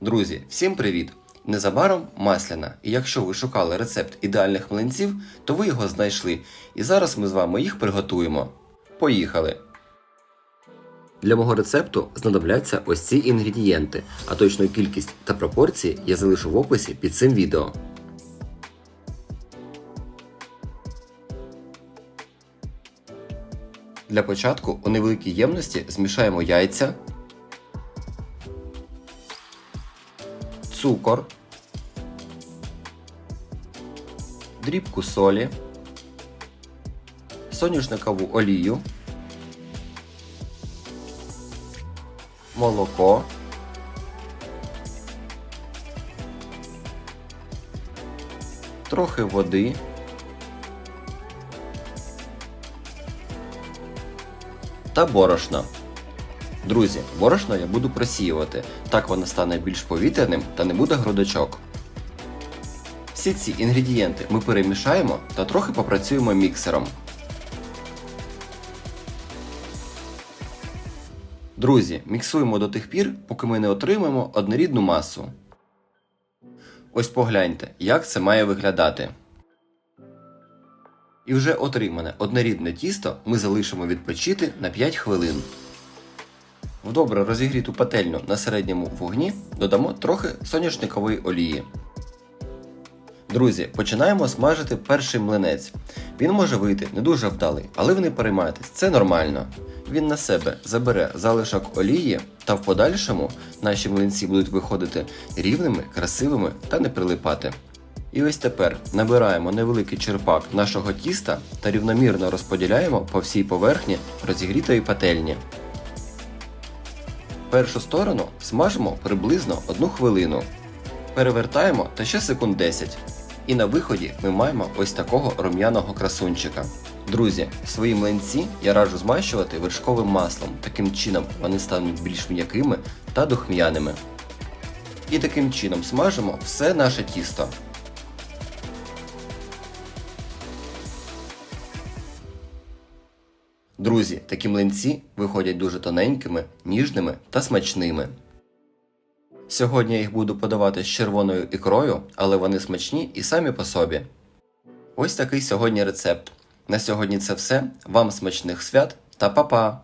Друзі, всім привіт! Незабаром масляна, і якщо ви шукали рецепт ідеальних млинців, то ви його знайшли. І зараз ми з вами їх приготуємо. Поїхали! Для мого рецепту знадобляться ось ці інгредієнти, а точну кількість та пропорції я залишу в описі під цим відео. Для початку у невеликій ємності змішаємо яйця, цукор, дрібку солі, соняшникову олію, молоко, трохи води. Та борошно. Друзі, борошно я буду просіювати, так воно стане більш повітряним та не буде грудочок. Всі ці інгредієнти ми перемішаємо та трохи попрацюємо міксером. Друзі, міксуємо до тих пір, поки ми не отримаємо однорідну масу. Ось погляньте, як це має виглядати. І вже отримане однорідне тісто ми залишимо відпочити на 5 хвилин. В добре розігріту пательню на середньому вогні додамо трохи соняшникової олії. Друзі, починаємо смажити перший млинець. Він може вийти не дуже вдалий, але ви не переймайтесь, це нормально. Він на себе забере залишок олії, та в подальшому наші млинці будуть виходити рівними, красивими та не прилипати. І ось тепер набираємо невеликий черпак нашого тіста та рівномірно розподіляємо по всій поверхні розігрітої пательні. Першу сторону смажимо приблизно 1 хвилину. Перевертаємо та ще секунд 10. І на виході ми маємо ось такого рум'яного красунчика. Друзі, свої млинці я раджу змащувати вершковим маслом. Таким чином вони стануть більш м'якими та духм'яними. І таким чином смажимо все наше тісто. Друзі, такі млинці виходять дуже тоненькими, ніжними та смачними. Сьогодні я їх буду подавати з червоною ікрою, але вони смачні і самі по собі. Ось такий сьогодні рецепт. На сьогодні це все. Вам смачних свят та па-па!